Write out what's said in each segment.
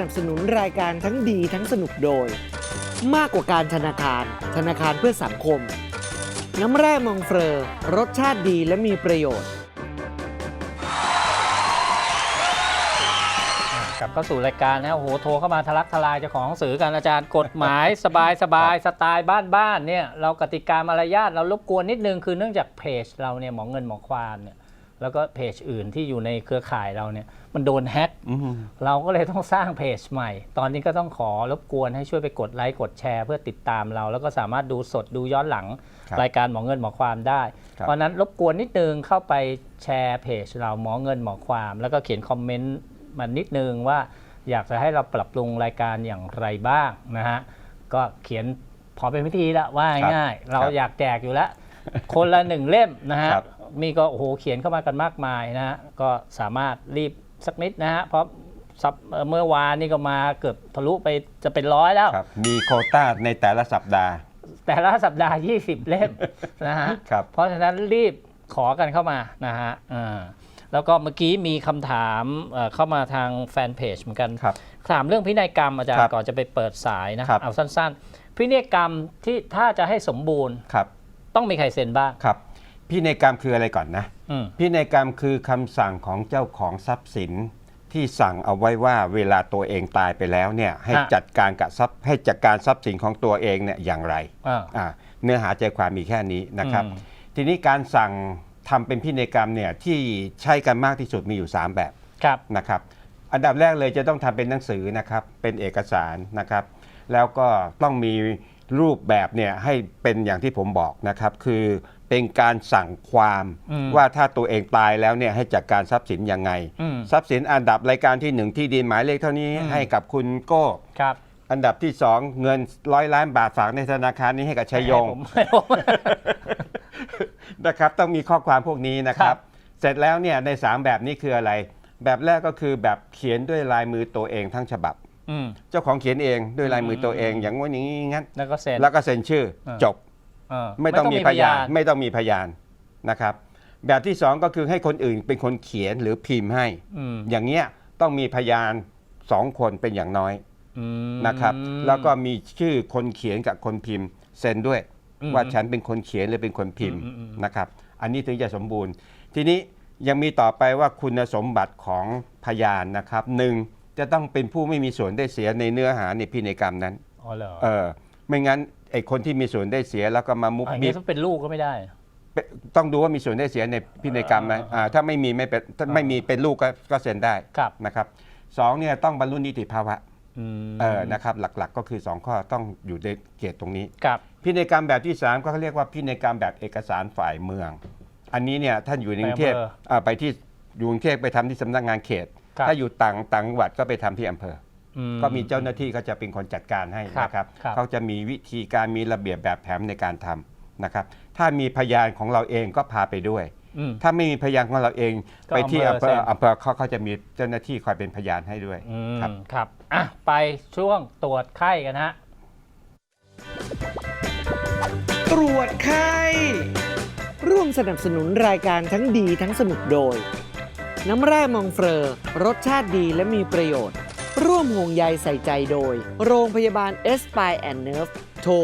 นับสนุนรายการทั้งดีทั้งสนุกโดย มากกว่าการธนาคาร ธนาคารเพื่อสังคม น้ำแร่มองเฟรอรสชาติดีและมีประโยชน์ กลับเข้าสู่รายการนะโอ้โหโทรเข้ามาทะลักทลายเจ้าของหนังสือกันอาจารย์กฎหมายสบายสบายสไตล์บ้านบ้านๆเนี่ยเรากติกามารยาทเรารบกวนนิดนึงคือเนื่องจากเพจเราเนี่ยหมอเงินหมอควานเนี่ย แล้วก็เพจอื่นที่อยู่ในเครือข่ายเราเนี่ยมันโดนแฮ็กอืมเราก็เลยต้องสร้างเพจใหม่ ตอนนี้ก็ต้องขอรบกวนให้ช่วยไปกดไลค์กดแชร์ เพื่อติดตามเรา แล้วก็สามารถดูสดดูย้อนหลังครับรายการหมอเงินหมอความได้ครับเพราะฉะนั้นรบกวนนิดนึงเข้าไปแชร์เพจเราหมอเงินหมอความ แล้วก็เขียนคอมเมนต์มานิดนึงว่าอยากจะให้เราปรับปรุงรายการอย่างไรบ้างนะฮะก็เขียนพอเป็นพิธีละว่าง่ายๆเราครับอยากแจกอยู่แล้ว คนละหนึ่งเล่มนะฮะ ครับมีก็โอ้โหเขียนเข้ามากันมากมายนะฮะก็สามารถรีบสักนิดนะฮะเพราะสัปเอ่อเมื่อวานนี่ก็มาเกือบทะลุไปจะเป็นร้อยแล้ว ครับมีโควต้าในแต่ละสัปดาห์ แต่ละสัปดาห์ 20 เล่มนะฮะครับ เพราะฉะนั้นรีบขอกันเข้ามานะฮะอ่าแล้วก็เมื่อกี้มีคำถามเอ่อเข้ามาทางแฟนเพจเหมือนกัน ครับ ถามเรื่องพินัยกรรมอาจารครัย์บก่อนจะไปเปิดสายนะ ครับ เอาสั้นๆ พินัยกรรมที่ถ้าจะให้สมบูรณ์ครับต้องมีใครเซ็นบ้าง ครับ พินัยกรรมคืออะไรก่อนนะอืมพินัยกรรมคือคำสั่งของเจ้าของทรัพย์สินที่สั่งเอาไว้ว่าเวลาตัวเองตายไปแล้วเนี่ยให้ฮะจัดการกับทรัพย์ให้จัดการทรัพย์สินของตัวเองเนี่ยอย่างไรอ่าอ่าเนื้อหาใจความมีแค่นี้นะครับอืมทีนี้การสั่งทำเป็นพินัยกรรมเนี่ยที่ใช้กันมากที่สุดมีอยู่ 3 แบบครับนะครับ อันดับแรกเลยจะต้องทำเป็นหนังสือนะครับเป็นเอกสารนะครับ แล้วก็ต้องมีรูปแบบเนี่ยให้เป็นอย่างที่ผมบอกนะครับ คือ เป็นการสั่งความอืมว่าถ้าตัวเองตายแล้วเนี่ยให้จัดการทรัพย์สินยังไงอืมทรัพย์สินอันดับรายการที่หนึ่งที่ดินหมายเลขเท่านี้อืมให้กับคุณโก้ครับอันดับที่สองเงินร้อยล้านบาทฝากในธนาคารนี้ให้กับชัยยงให้ผมให้ผมนะครับ ต้องมีข้อความพวกนี้นะครัครับบเสร็จแล้วเนี่ยใน 3 แบบนี้คืออะไร แบบแรกก็คือแบบเขียนด้วยลายมือตัวเองทั้งฉบับอืมเจ้าของเขียนเองด้วยลายมือตัวเอง อย่างว่าอย่างนี้งั้นแล้วก็เซ็นแล้วก็เซ็นชื่อเออจบเออ ไม่ต้องมีพยานไม่ต้องมีพยานนะครับ แบบที่2ก็คือให้คนอื่นเป็นคนเขียนหรือพิมพ์ให้อืมอย่างเงี้ยต้องมีพยาน2คนเป็นอย่างน้อยอืมนะครับ แล้วก็มีชื่อคนเขียนกับคนพิมพ์เซ็นด้วยอืมว่าฉันเป็นคนเขียนหรือเป็นคนพิมพ์อืมอืมอืมนะครับ อันนี้ถึงจะสมบูรณ์ ทีนี้ยังมีต่อไปว่าคุณสมบัติของพยานนะครับหนึ่งจะต้องเป็นผู้ไม่มีส่วนได้เสียในเนื้อหาในพินัยกรรมนั้นอ๋อเหรอเออไม่งั้น ไอ้คนที่มีส่วนได้เสียแล้วก็มามุกอันมินี้บถ้าเป็นลูกก็ไม่ได้เป็นต้องดูว่ามีส่วนได้เสียในพินัยกรรมไหมอ่าอ่าถ้าไม่มีไม่เป็นถ้าไม่มีเป็นลูกก็ก็เซ็นได้ครับ นะครับสองเนี่ยต้องบรรลุนิติภาวะอืมเออนะครับหลักๆ ก็คือ 2 ข้อต้องอยู่ในเขตตรงนี้ ครับ พินัยกรรมแบบที่ 3 ก็เขาเรียกว่าพินัยกรรมแบบเอกสารฝ่ายเมือง อันนี้เนี่ยท่านอยู่ในกรุงเทพไปอำเภออ่าไปที่อยู่กรุงเทพไปทำที่สำนักงานเขต ครับ ถ้าอยู่ต่างต่างจังหวัดก็ไปทำที่อำเภอ อือก็มีเจ้าหน้าที่ก็จะเป็นคนจัดการให้ครับนะครับครับ เขาจะมีวิธีการมีระเบียบแบบแผนในการทำนะครับ ถ้ามีพยานของเราเองก็พาไปด้วย อืม ถ้าไม่มีพยานของเราเองก็ไปที่อำอำเภเภออเซ็นอำเภอเขาเขาจะมีเจ้าหน้าที่คอยเป็นพยานให้ด้วย อืมครับ ครับอะไปช่วงตรวจไข้กันฮะ ตรวจไข้ ร่วมสนับสนุนรายการทั้งดีทั้งสนุกโดย น้ำแร่มองเฟรอรสชาติดีและมีประโยชน์ ร่วมห่วงใยใส่ใจโดย โรงพยาบาลเอสป e แอนเนิร์ฟโทร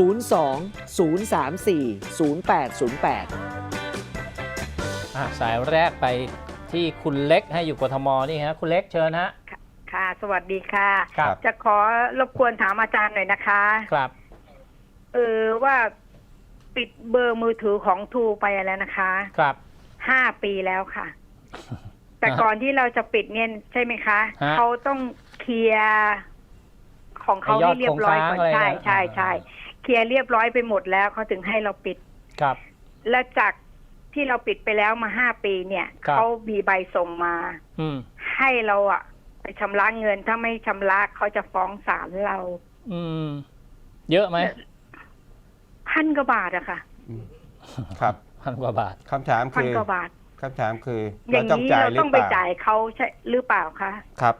02 034 0808อะสายแรกไปที่คุณเล็กให้อยู่กทมนี่ฮะคุณเล็กเชิญฮะ ค่ะ สวัสดีค่ะ ครับ จะขอรบกวนถามอาจารย์หน่อยนะคะ ครับ เออว่าปิดเบอร์มือถือของทูไปแล้วนะคะ ครับ ห้าปีแล้วค่ะ แต่ก่อนที่เราจะปิดเนี่ยใช่ไหมคะ ฮะเขาต้องเคลียร์ของเขาไอ้ยอดให้เรียบร้อยก่อนโครงสร้างอะไรใช่นะ ใช่ใช่อ่าเคลียร์เรียบร้อยไปหมดแล้วเขาถึงให้เราปิด ครับ และจากที่เราปิดไปแล้วมาห้าปีเนี่ยครับ เขามีใบส่งมา อืม ให้เราอะไปชำระเงินถ้าไม่ชำระเขาจะฟ้องศาลเราอืม เยอะไหมพันกว่าบาทอะค่ะ ครับ พันกว่าบาทคำถามพันคือกว่าบาท คำถามคืออเราย่างต้องนี้จ่ายเราหรืต้อองเปไปล่า จ่ายเขาใช่หรือเปล่าคะ ครับ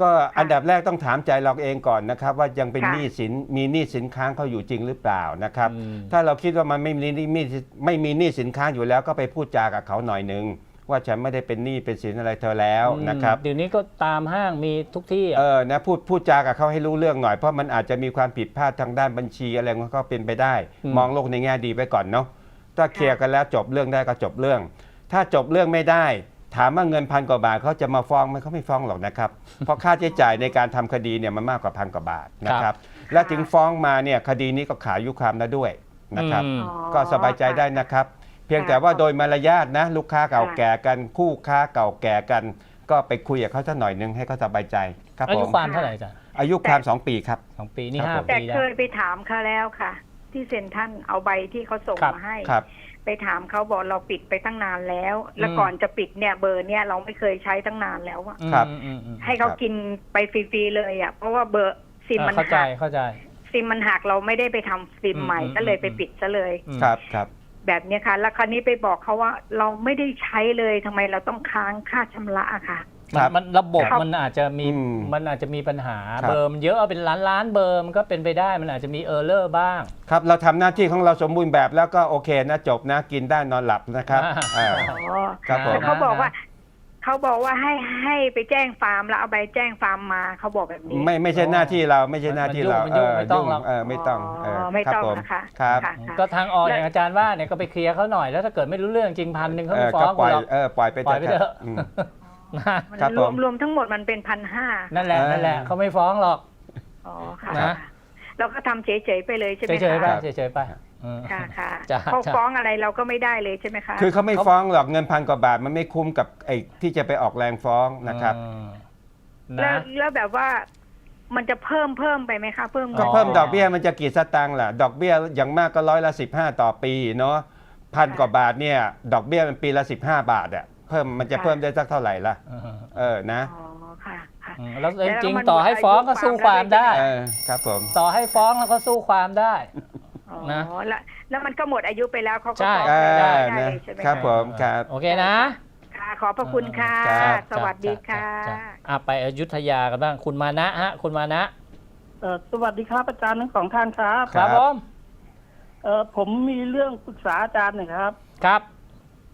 ก็อันดับแรกต้องถามใจเราเองก่อนนะครับ ว่ายังเป็นค่ะ หนี้สินมีหนี้สินค้างเขาอยู่จริงหรือเปล่านะครับ อืม ถ้าเราคิดว่ามันไม่มีหนี้ไม่ไม่มีหนี้สินค้างอยู่แล้วก็ไปพูดจากับเขาหน่อยหนึงว่าฉันไม่ได้เป็นหนี้เป็นสินอะไรเธอแล้วนะครับเดี๋ยวนี้ก็ตามห้างมีทุกที่อะ เออนะพูดพูดจากับเขาให้รู้เรื่องหน่อยเพราะมันอาจจะมีความผิดพลาดทางด้านบัญชีอะไรของเขาเป็นไปได้มองโลกในแง่ดีไปก่อนเนาะถ้าเคลียร์กันแล้วจบเรื่องได้ก็จบเรื่อง ถ้าจบเรื่องไม่ได้ ถามว่าเงินพันกว่าบาทเขาจะมาฟ้องไหมเขาไม่ฟ้องหรอกนะครับ เพราะค่าใช้จ่ายในการทำคดีเนี่ยมันมากกว่าพันกว่าบาทนะครับ และถึงฟ้องมาเนี่ยคดีนี้ก็ขายุความแล้วด้วยนะครับอืมอ๋อก็สบายใจได้นะครับ เพียงแต่ว่าโดยมารยาทนะลูกค้าเก่าแก่กันคู่ค้าเก่าแก่กัน ก็ไปคุยกับเขาสักหน่อยนึงให้เขาสบายใจครับอาผยุมความเท่าไหร่จ้ะอายุความสองปีครับสองปีนี่ครับห้าผมแต่ปีแล้วเคยไปถามเขาแล้วค่ะ ที่เซ็นทรันเอาใบที่เขาส่งครับมาให้ครับ ไปถามเขาบอกเราปิดไปตั้งนานแล้ว แล้วอืมก่อนจะปิดเนี่ยเบอร์เนี่ยเราไม่เคยใช้ตั้งนานแล้วอะครับอืมอืมอืมให้เขาครับกินไปฟรีๆเลยอะเพราะว่าเบอร์ซิมอ่ามันเข้าใจหักเข้าใจ ซิมมันหักเราไม่ได้ไปทำซิมอืมใหม่อืมก็เลยไปอืมปิดซะเลยอืมครับครับ แบบเนี้ยค่ะ แล้วคราวนี้ไปบอกเขาว่าเราไม่ได้ใช้เลยทำไมเราต้องค้างค่าชำระอะค่ะ ครับมันระบบครับมันอาจจะมีอืมมันอาจจะมีปัญหาครับเบอร์มันเยอะเอาเป็นล้านล้านเบอร์มันก็เป็นไปได้มันอาจจะมีเออร์เลอร์บ้าง ครับเราทำหน้าที่ของเราสมบูรณ์แบบแล้วก็โอเคนะจบนะกินได้นอนหลับนะครับอ่าอ่าอ๋อครับผมแล้วเขาบอกว่าเขาบอกว่าให้ให้ไปแจ้งฟาร์มแล้วเอาใบแจ้งฟาร์มมาเขาบอกแบบนี้ ไม่ไม่ใช่หน้าที่เราไม่ใช่หน้าที่เรามันยุ่งมันยุ่งเไม่ต้องหรอกเออไม่ต้องเอ๋อไม่ต้องรับผมนะคะครับค่ะก็ทางออกอย่างอาจารย์ว่าเนี่ยก็ไปเคลียร์เขาหน่อยแล้วถ้าเกิดไม่รู้เรื่องจริงพันหนึ่งเขาเอไม่อฟ้อก็งปล่อยหรอกเออปล่อยไปปล่อยไปเถอะเถอะอื มนะมันครับรวผมมรวมทั้งหมดมันเป็นพันห้านั่นแหละเออนั่นแหละเขาไม่ฟ้องหรอก อ๋อค่ะนะ เราก็ทำเฉยๆไปเลยใช่ไหมเฉยๆไปคะเฉยๆไปอืม ค่ะค่ะจ้ะเขาจ้ะ ฟ้องอะไรเราก็ไม่ได้เลยใช่ไหมคะ คือเขาไม่ฟ้องหรอกเงินพันกว่าบาทมันไม่คุ้มกับไอ้ที่จะไปออกแรงฟ้องนะครับ อืมแล้นะ วแล้วแบบว่ามันจะเพิ่มเพิ่มไปไหมคะ เพิ่มก็อ๋อเพิ่มดอกเบี้ยมันจะกี่สตางค์ล่ะ ดอกเบี้ยอย่างมากก็ร้อยละ 15 ต่อปีเนาะพันกว่าบาทเนี่ย ดอกเบี้ยมันปีละ 15 บาทอะ เพิ่มมันจะเพิ่มได้สักเท่าไหร่ล่ะอืมเออนะ อ๋อค่ะค่ะ อืมแล้วแล้วจริงมันๆต่อให้ฟ้องก็สู้ความได้ เออครับผม ต่อให้ฟ้องแล้วก็สู้ความได้ อ๋อนะ แล้วแล้วมันก็หมดอายุไปแล้วเขาก็ใช่ ฟ้องเอไม่อได้นะเลยใช่ไหมะครับผม ครับโอเคนะค่ะขอบพระคุณค่ะ ครับ สวัสดีค่ะจ้จ้อะไปอยุธยากันบ้างคุณมานะฮะ คุณมานะ เอ่อสวัสดีครับอาจารย์ทั้งสองท่านครับครับ ผม เอ่อผมมีเรื่องปรึกษาอาจารย์หน่อยครับ ครับ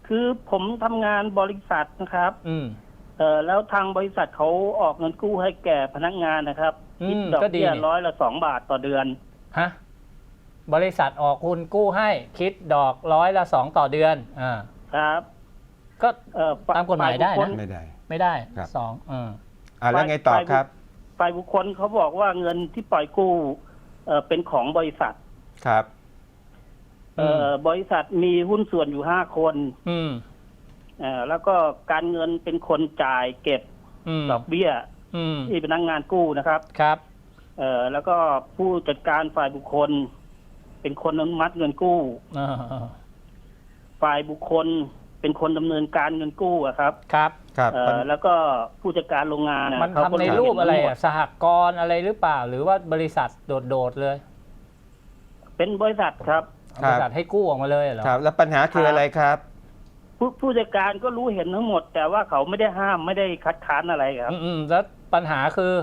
คือผมทำงานบริษัทนะครับ อืม เอ่อแล้วทางบริษัทเขาออกเงินกู้ให้แก่พนักงานนะครับอืมคิดดอกก็ดีเบี้ยนี่ ร้อยละสองบาทต่อเดือน ฮะบริษัทออกคุณกู้ให้คิดดอกร้อยละสองต่อเดือนอ่าครับก็ เอ่อฝ่ตามกฎหมายได้นะ ฝ่บุคคล ไม่ได้ ไม่ได้ครับ สองอืมอ่าแล้วไงต่อครับ ฝ่ายบุคคลเขาบอกว่าเงินที่ปล่อยกู้เอ่อเป็นของบริษัท ครับ เอ่อบริษัทมีหุ้นส่วนอยู่ห้าคนอืมเอ่อแล้วก็การเงินเป็นคนจ่ายเก็บอืมดอกเบี้ยอืมที่พนักงานกู้นะครับ ครับ เอ่อแล้วก็ผู้จัดการฝ่ายบุคคล เป็นคนอนุมัติเงินกู้ อ่าฝ่ายบุคคลเป็นคนดำเนินการเงินกู้อะครับ ครับ ครับ เอ่อแล้วก็ผู้จัดการโรงงานน่ะมันเขาทำก็ในรูปอะไรเห็นหมอะดสหกรณ์อะไรหรือเปล่า หรือว่าบริษัทโดดๆเลย เป็นบริษัทครับ บริษัทให้กู้ออกมาเลยเหรอครับ แล้วปัญหาคืออะไรครับ ผู้ผู้จัดการก็รู้เห็นทั้งหมด แต่ว่าเขาไม่ได้ห้ามไม่ได้คัดค้านอะไรครับ อืมอืมแล้วปัญหาคือ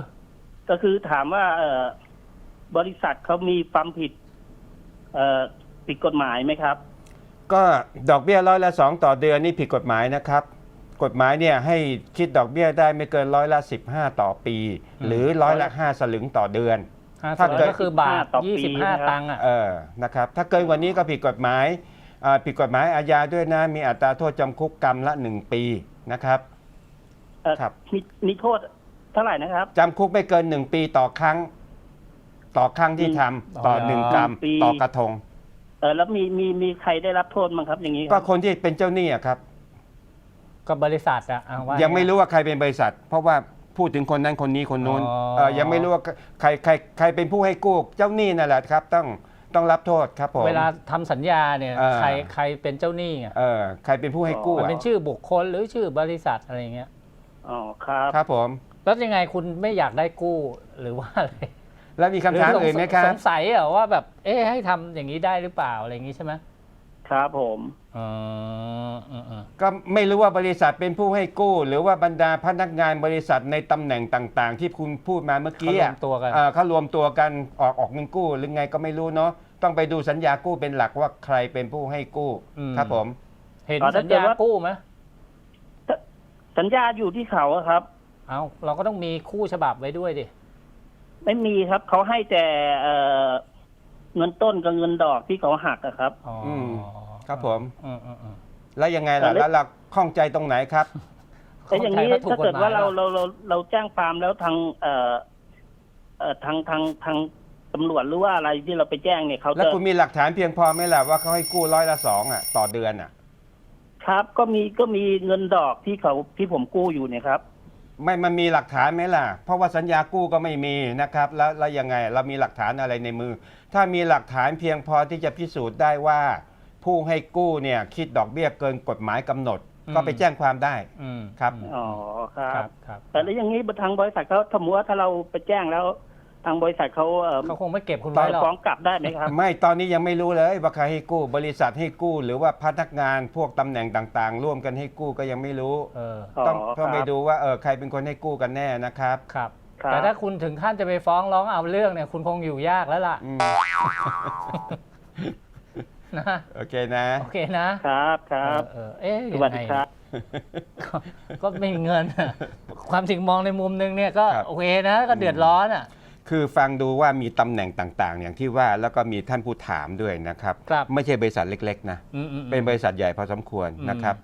ก็คือถามว่า เอ่อบริษัทเขามีความผิด เอ่อผิดกฎหมายไหมครับ ก็ดอกเบี้ยร้อยละสองต่อเดือนนี่ผิดกฎหมายนะครับกฎหมายเนี่ยให้คิดดอกเบี้ยได้ไม่เกินร้อยละ 15 ต่อปี หรือร้อยละ 5 สลึงต่อเดือน ห้าถ้าสิบเกิด ก็คือบาทต่อปียี่สิบห้านะครับ ตังค์อะ เออนะครับถ้าเกินกว่านี้ก็ผิดกฎหมายอ่าผิดกฎหมายอาญาด้วยนะ มีอัตราโทษจำคุกกรรมละ 1 ปีนะครับ เอ่อครับ มีมีโทษเท่าไหร่นะครับ จำคุกไม่เกิน 1 ปีต่อครั้ง ต่อครั้งที่ทำต่อ1กรรมปี ต่อกระทง เออแล้วมีมีมีใครได้รับโทษมั้งครับ อย่างนี้คก็รับคนที่เป็นเจ้าหนี้อะครับ ก็บริษัทอะเอาว่ายังไม่รู้ว่าใครเป็นบริษัท เพราะว่า พูดถึงคนนั้นคนนี้คนนู้นอ๋อ เออยังไม่รู้ว่าใครใครใครเป็นผู้ให้กู้เจ้าหนี้นั่นแหละครับ ต้องต้องรับโทษครับผม เวลาทำสัญญาเนี่ยเออ ใครใครเป็นเจ้าหนี้อะเออใครเป็นผู้ให้กู้มันอะเป็นชื่อบุคคลหรือชื่อบริษัทอะไรอย่างเงี้ยอ๋อครับครับผม แล้วยังไงคุณไม่อยากได้กู้หรือว่าอะไรแล้วมีคำถามรืสงอื่นไหมครับสงสัยเหรอว่าแบบเอ๊ะให้ทำอย่างนี้ได้หรือเปล่าอะไรอย่างงี้ใช่ไหมครับผม อ๋ออืมอืมก็ไม่รู้ว่าบริษัทเป็นผู้ให้กู้ หรือว่าบรรดาพนักงานบริษัทในตำแหน่งต่าง ๆ ที่คุณพูดมาเมื่อเขากี้รวอะ มตัวกันเอ่อเขารวมตัวกันออกออกเงินกู้หรือไงก็ไม่รู้เนาะต้องไปดูสัญญากู้เป็นหลักว่าใครเป็นผู้ให้กู้อืม ครับผม เห็นอ๋อสัถ้าญเกิดญาว่า กู้ไหมสัญญาอยู่ที่เขาอะครับ เอาเราก็ต้องมีคู่ฉบับไว้ด้วยดิ ไม่มีครับเขาให้แต่เอ่อเงินต้นกับเงินดอกที่เขาหักอะครับ อ๋ออืม ครับผมอืมอืมอืมแล้วยังไงล่ะแต่เล็กแล้วเราข้องใจตรงไหนครับ แต่อย่างนี้เข้ใจถูถ้าเกิดฎหมยว่าเราแล้วเราเราเราแจ้งความแล้วทางเอ่อเอ่อทางทางทางตำรวจหรือว่าอะไรที่เราไปแจ้งเนี่ยเขาแล้วจะคุณมีหลักฐานเพียงพอไหมล่ะว่าเขาให้กู้ร้อยละสองอะ ต่อเดือนอะ ครับ ก็มีก็มีเงินดอกที่เขาที่ผมกู้อยู่เนี่ยครับ ไม่มันมีหลักฐานไหมล่ะ เพราะว่าสัญญากู้ก็ไม่มีนะครับ แล้วแล้วยังไงเรามีหลักฐานอะไรในมือ ถ้ามีหลักฐานเพียงพอที่จะพิสูจน์ได้ว่า ผู้ให้กู้เนี่ยคิดดอกเบี้ยเกินกฎหมายกำหนดก็ไปแจ้งความได้อืมครับอืมอ๋อครัครับบ ครับแต่แล้วอย่างนี้ทางบริษัทเขาสมมติว่าถ้าเราไปแจ้งแล้ว ทางบริษัทเขาเอ่อเขาคงไม่เก็บคุณไว้หรอก ฟ้องกลับได้ไหมครับ ไม่ตอนนี้ยังไม่รู้เลยว่าใครให้กู้ บริษัทให้กู้ หรือว่าพนักงานพวกตำแหน่งต่างๆ ร่วมกันให้กู้ก็ยังไม่รู้ เอออ๋อต้องต้องไปครับดูว่าเออใครเป็นคนให้กู้กันแน่นะครับครับ ครับ แต่ถ้าคุณถึงขั้นจะไปฟ้องร้องเอาเรื่องเนี่ย คุณคงอยู่ยากแล้วล่ะ อืม นะโอเคนะ โอเคนะครับครับเออเออเอ๊ะสวัสดียังไงครับ ก็ก็ไม่มีเงินอะความจริงมองในมุมนึงเนี่ยก็ครับ โอเคนะก็เดือดร้อนอะ คือฟังดูว่ามีตำแหน่งต่างๆ อย่างที่ว่าแล้วก็มีท่านผู้ถามด้วยนะครับ ครับ ไม่ใช่บริษัทเล็ก ๆ นะ อืมอืมอืม เป็นบริษัทใหญ่พอสมควรอืมนะครับ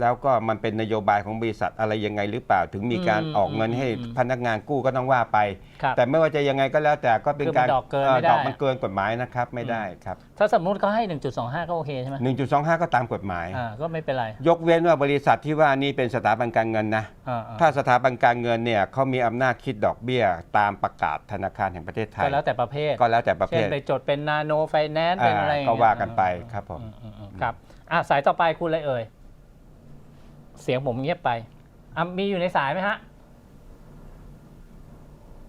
แล้วก็มันเป็นนโยบายของบริษัทอะไรยังไงหรือเปล่า ถึงมีการอืมออกเงินให้อืมพนักงานกู้ก็ต้องว่าไป ครับแต่ไม่ว่าจะยังไงก็แล้วแต่ก็เป็นคือมันการดอกเกินอ่อไม่ได้ ดอกมันเกินกฎหมายนะครับไม่ได้ครับ ถ้าสมมุติเขาให้ 1.25 ก็โอเคใช่ไหม1.25 ก็ตามกฎหมาย อ่าก็ไม่เป็นไรยกเว้นว่าบริษัทที่ว่านี่เป็นสถาบันการเงินนะ อ่าอ่าถ้าสถาบันการเงินเนี่ยเขามีอำนาจคิดดอกเบี้ยตามประกาศธนาคารแห่งประเทศไทก็ย แล้วแต่ประเภท ก็แล้วแต่ประเภเช่นทไปจดเป็นนาโนไฟแนนซ์เป็นอะไรอย่งก็เงี้ยว่ากันไปครับผม อือือืมครับอะสายต่อไปคุณอะไรเอ่ย เสียงผมเงียบไปอะมีอยู่ในสายไหมฮะ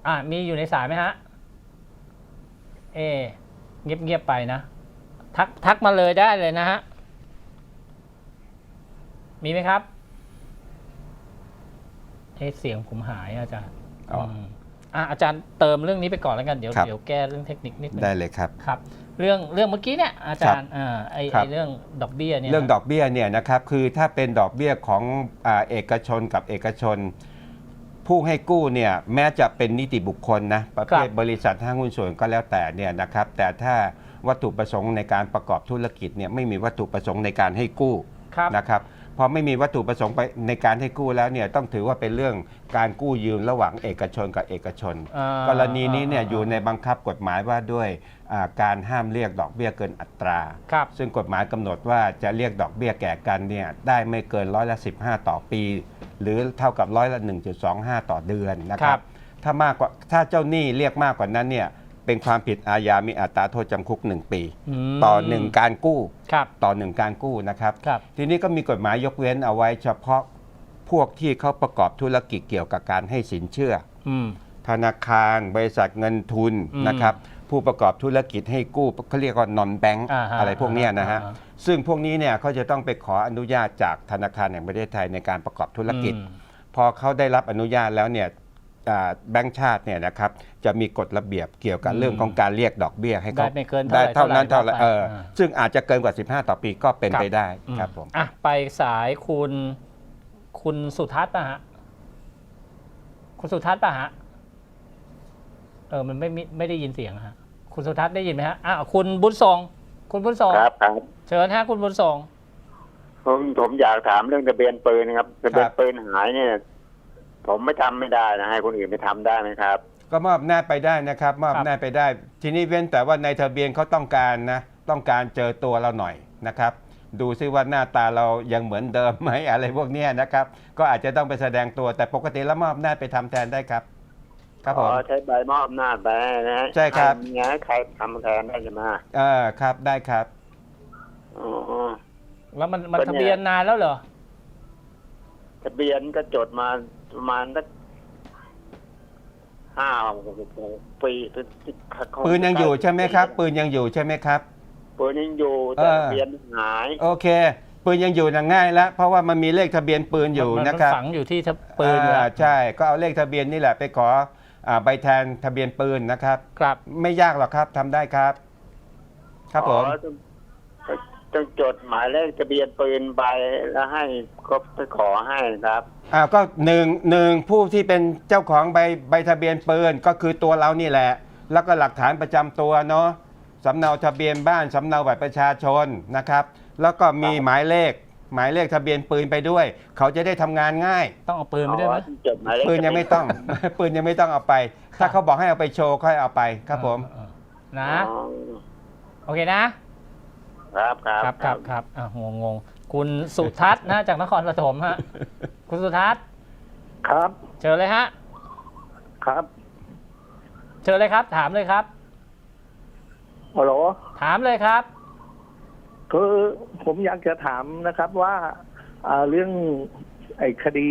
อะมีอยู่ในสายไหมฮะ เอะเงียบเงียบๆไปนะ ทักทักมาเลยได้เลยนะฮะ มีไหมครับ เอะเสียงผมหายอาจารย์อ๋ออืมอะอาจารย์เติมเรื่องนี้ไปก่อนแล้วกัน เดี๋ยวครับ เดี๋ยวแก้เรื่องเทคนิคนิดนึงได้เลยครับ ครับ เรื่องเรื่องเมื่อกี้เนี่ยอาจารย์อ่าไอครัไอบเรื่องดอกเบี้ยเนี่ยเรื่องดอกเบี้ยเนี่ยนะครับคือถ้าเป็นดอกเบี้ยของอาเอกชนกับเอกชน ผู้ให้กู้เนี่ยแม้จะเป็นนิติบุคคลนะประเภทบริษัทห้างหุ้นส่วนก็แล้วแต่เนี่ยนะครับแต่ถ้าวัตถุประสงค์ในการประกอบธุรกิจเนี่ยไม่มีวัตถุประสงค์ในการให้กู้ครับนะครับพอไม่มีวัตถุประสงค์ไปในการให้กู้แล้วเนี่ยต้องถือว่าเป็นเรื่องการกู้ยืมระหว่างเอกชนกับเอกชน อ่ากรณีนี้เนี่ยอยู่ในบังคับกฎหมายว่าด้วยอ่า การห้ามเรียกดอกเบี้ยเกินอัตราครับซึ่งกฎหมายกำหนดว่าจะเรียกดอกเบี้ยแก่กันเนี่ยได้ไม่เกินร้อยละ 15 ต่อปี หรือเท่ากับร้อยละ 1.25 ต่อเดือนนะคครัรับบถ้ามากกว่าถ้าเจ้าหนี้เรียกมากกว่านั้นเนี่ยเป็นความผิดอาญา มีอัตราโทษจำคุก 1 ปีมต่อหนึ่งการกู้ครับต่อหนึ่งการกู้นะครับครับทีนี้ก็มีกฎหมายยกเว้นเอาไว้เฉพาะพวกที่เขาประกอบธุรกิจเกี่ยวกับการให้สินเชื่ออืมธนาคาร บริษัทเงินทุนอืมนะครับ ผู้ประกอบธุรกิจให้กู้เขาเรียกว่านอนแบงก์อ่าฮะอะไรพวกเนี้ยนะฮะอ่าฮะ ซึ่งพวกนี้เนี่ยเขาจะต้องไปขออนุญาตจากธนาคารแห่งประเทศไทยในการประกอบธุรกิจ อืม พอเขาได้รับอนุญาตแล้วเนี่ยอ่าแบงก์ชาติเนี่ยนะครับจะมีกฎระเบียบเกี่ยวกับอืมเรื่องของการเรียกดอกเบี้ยให้เขาได้ไม่เกินเท่าได้ไหร่เท่านั้นเท่าเท่าไหร่ไหร่เอออ่า ซึ่งอาจจะเกินกว่า 15 ต่อปีก็เป็นครับไปได้อืครับผม อะไปสายคุณ คุณสุทัศน์ป่ะฮะ คุณสุทัศน์ป่ะฮะ เออ มันไม่มิไม่ได้ยินเสียงฮะ คุณสุทัศน์ได้ยินไหมฮะอะคุณบุญทรงคุณบุญทรงครับครับ เชิญฮะคุณบุญทรงผมผมอยากถามเรื่องทะเบียนปืนนะครับทะเบียนปืนหายเนี่ย ผมไม่ทำไม่ได้นะให้คนอื่นไปทำได้ไหมครับ ก็มอบหน้าจไปได้นะครับมอบครับหน้าจไปได้ ทีนี้เว้นแต่ว่าในทะเบียนเขาต้องการนะ ต้องการเจอตัวเราหน่อยนะครับดูซิว่าหน้าตาเรายังเหมือนเดิมไหมอะไรพวกเนี้ยนะครับ ก็อาจจะต้องไปแสดงตัวแต่ปกติแล้วมอบหน้าจไปทำแทนได้ครับ ครับผอ๋มอใช้ใบมอบอำนาจไปนะฮะใช่ครับให้ให้ใครทำแทนได้ใช่ไหมเออครับได้ครับอ๋อแล้วมันมันเป็นไงทะเบียนนานแล้วเหรอทะเบียนก็จดมาประมาณสักห้าปีปืนยังอยู่ใช่ไหมครับ ปืนยังอยู่ใช่ไหมครับ ปืนยังอยู่แต่เออทะเบียนหาย โอเค ปืนยังอยู่นะง่ายแล้วเพราะว่ามันมีเลขทะเบียนปืนอยู่มันะครับฝังอยู่ที่ทะปืนอยู่อ่าแล้วใช่ ก็เอาเลขทะเบียนนี่แหละไปขออ่า ใบแทนทะเบียนปืนนะครับ ครับ ไม่ยากหรอกครับทำได้ครับ ครับผมอ๋อต้องจดหมายเลขทะเบียนปืนใบแล้วให้ก็ไปขอให้ครับอ่าก็หนึ่งหนึ่งผู้ที่เป็นเจ้าของใบใบทะเบียนปืนก็คือตัวเรานี่แหละ แล้วก็หลักฐานประจำตัวเนาะสำเนาทะเบียนบ้านสำเนาบัตรประชาชนนะครับ แล้วก็มีหมายเลข หมายเลขทะเบียนปืนไปด้วย เขาจะได้ทำงานง่าย ต้องเอาปืนไปด้วยไหมจดหมายเลขปืนยังไม่ต้อง ปืนยังไม่ต้องเอาไป ถ้าเขาบอกให้เอาไปโชว์ค่อยเอาไปครับผมเออนะ อ๋อโอเคนะ ครับครับครับครับครับอะงงงๆคุณสุทัศน์นะ จากนครปฐมฮะ คุณสุทัศน์ครับเชิญเลยฮะ ครับเชิญเลยครับ ถามเลยครับฮัลโหลถามเลยครับ คือผมอยากจะถามนะครับว่าอ่าเรื่องไอ้คดี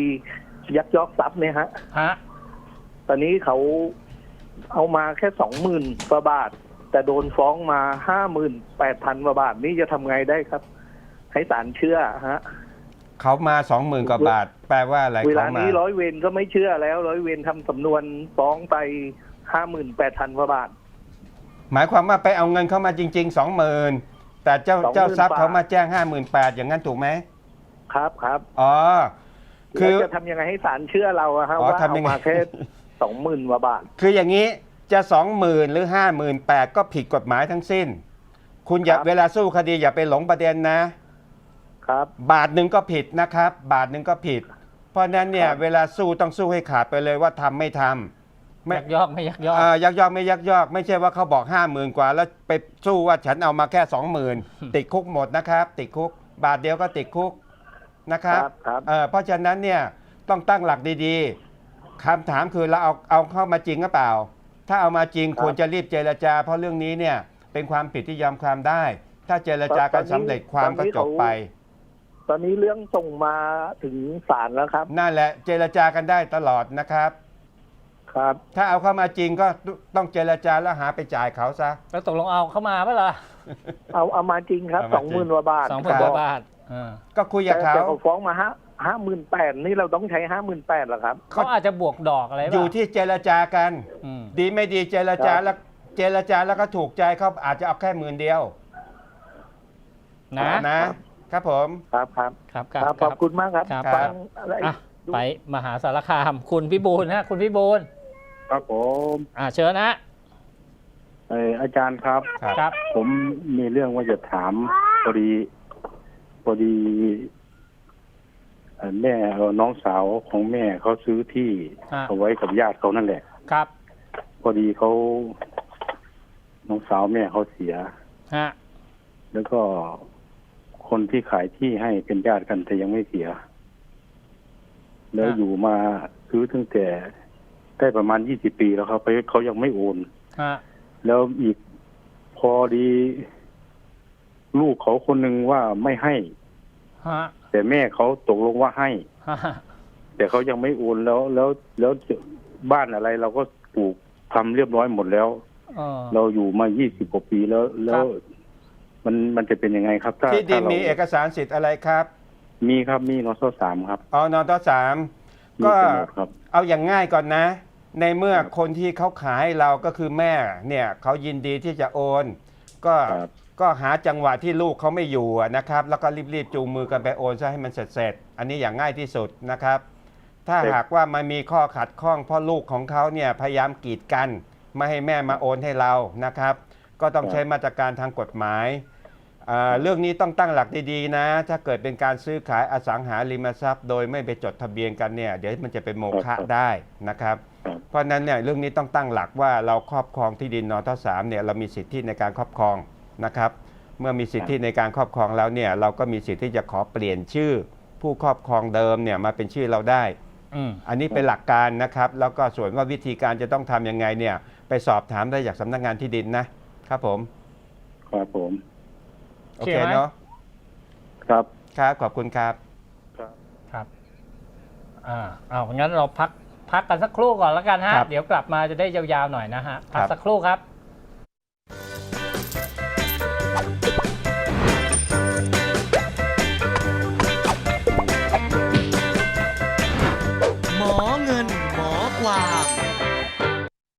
ยักยอกทรัพย์เนี่ยฮะ ฮะ ตอนนี้เขาเอามาแค่สองหมื่นกว่าบาท แต่โดนฟ้องมาห้าหมื่นแปดพันกว่าบาท นี่จะทำไงได้ครับ ให้ศาลเชื่อฮะ เขามาสองหมื่นกว่าบาท แปลว่าอะไรเวเขาลามานี้ร้อยเวรก็ไม่เชื่อแล้ว ร้อยเวรทำสำนวนฟ้องไปห้าหมื่นแปดพันกว่าบาท หมายความว่าไปเอาเงินเข้ามาจริงๆสองหมื่น แต่เจ้า20,000เจ้าทรัพย์บาทเขามาแจ้งห้าหมื่นแปดอย่างนั้นถูกไหมครับครับอ๋อ คืแล้วอจะทำยังไงให้ศาลเชื่อเราอะฮะอ๋อว่าทำเอายังไง มาแค่สองหมื่นกว่าบาท คืออย่างนี้จะสองหมื่นหรือห้าหมื่นแปดก็ผิดกฎหมายทั้งสิ้น คุณอย่าครับ เวลาสู้คดีอย่าไปหลงประเด็นนะ ครับ บาทหนึ่งก็ผิดนะครับ บาทหนึ่งก็ผิด เพราะฉะนั้นเนี่ยครับ เวลาสู้ต้องสู้ให้ขาดไปเลยว่าทำไม่ทำ ไม่ ยักยอกไม่ยักยอก เอ่อยักยอกไม่ยักยอก ไม่ใช่ว่าเขาบอกห้าหมื่นกว่า แล้วไปสู้ว่าฉันเอามาแค่สองหมื่นติดคุกหมดนะครับ ติดคุก บาทเดียวก็ติดคุกนะครับครับครับ เอ่อเพราะฉะนั้นเนี่ยต้องตั้งหลักดีๆคำถามคือเราเอาเอาเข้ามาจริงหรือเปล่า ถ้าเอามาจริงครับควรจะรีบเจรจา เพราะเรื่องนี้เนี่ยเป็นความผิดที่ยอมความได้ ถ้าเจรจากันสำเร็จความก็จบไป ตอนนี้เรื่องส่งมาถึงศาลแล้วครับ นั่นแหละเจรจากันได้ตลอดนะครับ ครับ ถ้าเอาเข้ามาจริงก็ต้องเจรจาแล้วหาไปจ่ายเขาซะ แล้วตกลงเอาเข้ามาเปะล่ะเอาเอามาจริงครับเอาสมาองจหริมื่งนกว่าบาทสองพันกว่าบาทเออก็คุยแต่กับเขาแต่เขาฟ้องมาห้าห้าหมื่นแปดนี่เราต้องใช้ห้าหมื่นแปดหรอครับ เขาอาจจะบวกดอกอะไรอป่ะยู่ที่เจรจากันอืมดีไม่ดีเจรจาครับ แล้วเจรจาแล้วก็ถูกใจเขาอาจจะเอาแค่หมื่นเดียวนะ นะครับผม ครับครับครับคครัรับบขอบคุณมากครับครับ ฟังอะไร อะไปมหาสารคาม คุณพิบูลนะคุณพิบูล ครับผมอ่าเชิญนะ เอออาจารย์ครับ ครับ ครับ ผมมีเรื่องว่าจะถามพอดีพอดีเอ่อแม่เอ่อน้องสาวของแม่เขาซื้อที่ฮะ เอาไว้กับญาติเขานั่นแหละ ครับพอดีเขาน้องสาวแม่เขาเสีย ฮะแล้วก็คนที่ขายที่ให้เป็นญาติกันแต่ยังไม่เสีย แล้วอยู่มาซื้อตั้งแต่ ได้ประมาณยี่สิบปีแล้วครับไปเขายังไม่โอน ฮะ แล้วอีกพอดี ลูกเขาคนหนึ่งว่าไม่ให้ ฮะ แต่แม่เขาตกลงว่าให้ ฮะ แต่เขายังไม่โอนแล้วแล้วแล้วบ้านอะไร เราก็ปลูกทำเรียบร้อยหมดแล้ว เออ เราอยู่มายี่สิบกว่าปีแล้วแล้วมันมันจะเป็นยังไงครับ ถ้าที่ดินถ้าเรามีเอกสารสิทธิ์อะไรครับมีครับมีนอสสามครับ อ๋อนอตสามมีก็โฉนดครับ เอาอย่างง่ายก่อนนะ ในเมื่อครับคนที่เขาขายให้เราก็คือแม่เนี่ยเขายินดีที่จะโอน ก็ครับ ก็หาจังหวะที่ลูกเขาไม่อยู่อะนะครับ แล้วก็รีบๆจูงมือกันไปโอนซะให้มันเสร็จๆอันนี้อย่างง่ายที่สุดนะครับ ถ้าแต่หากว่ามันมีข้อขัดข้องเพราะลูกของเขาเนี่ยพยายามกีดกันไม่ให้แม่มาโอนให้เรานะครับ ก็ต้องใช้มาตรการทางกฎหมายอ่าเรื่องนี้ต้องตั้งหลักดีๆนะ ถ้าเกิดเป็นการซื้อขายอสังหาริมทรัพย์ โดยไม่ไปจดทะเบียนกันเนี่ยเดี๋ยวมันจะเป็นโมฆะได้นะครับครับ เพราะฉะนั้นเนี่ยเรื่องนี้ต้องตั้งหลักว่าเราครอบครองที่ดินนทสามเนี่ยเรามีสิทธิในการครอบครองนะครับ เมื่อมีสิทธิในการครอบครองแล้วเนี่ยเราก็มีสิทธิที่จะขอเปลี่ยนชื่อ ผู้ครอบครองเดิมเนี่ยมาเป็นชื่อเราได้อืมอันนี้เป็นหลักการนะครับ แล้วก็ส่วนว่าวิธีการจะต้องทำยังไงเนี่ย ไปสอบถามได้จากสำนักงานที่ดินนะครับผมครับผมโอเคเนาะครับครับขอบคุณครับ ครับอ่าเอางั้นเราพัก พักกันสักครู่ก่อนแล้วกันฮะ ครับ เดี๋ยวกลับมาจะได้ยาวๆหน่อยนะฮะพักครับสักครู่ครับ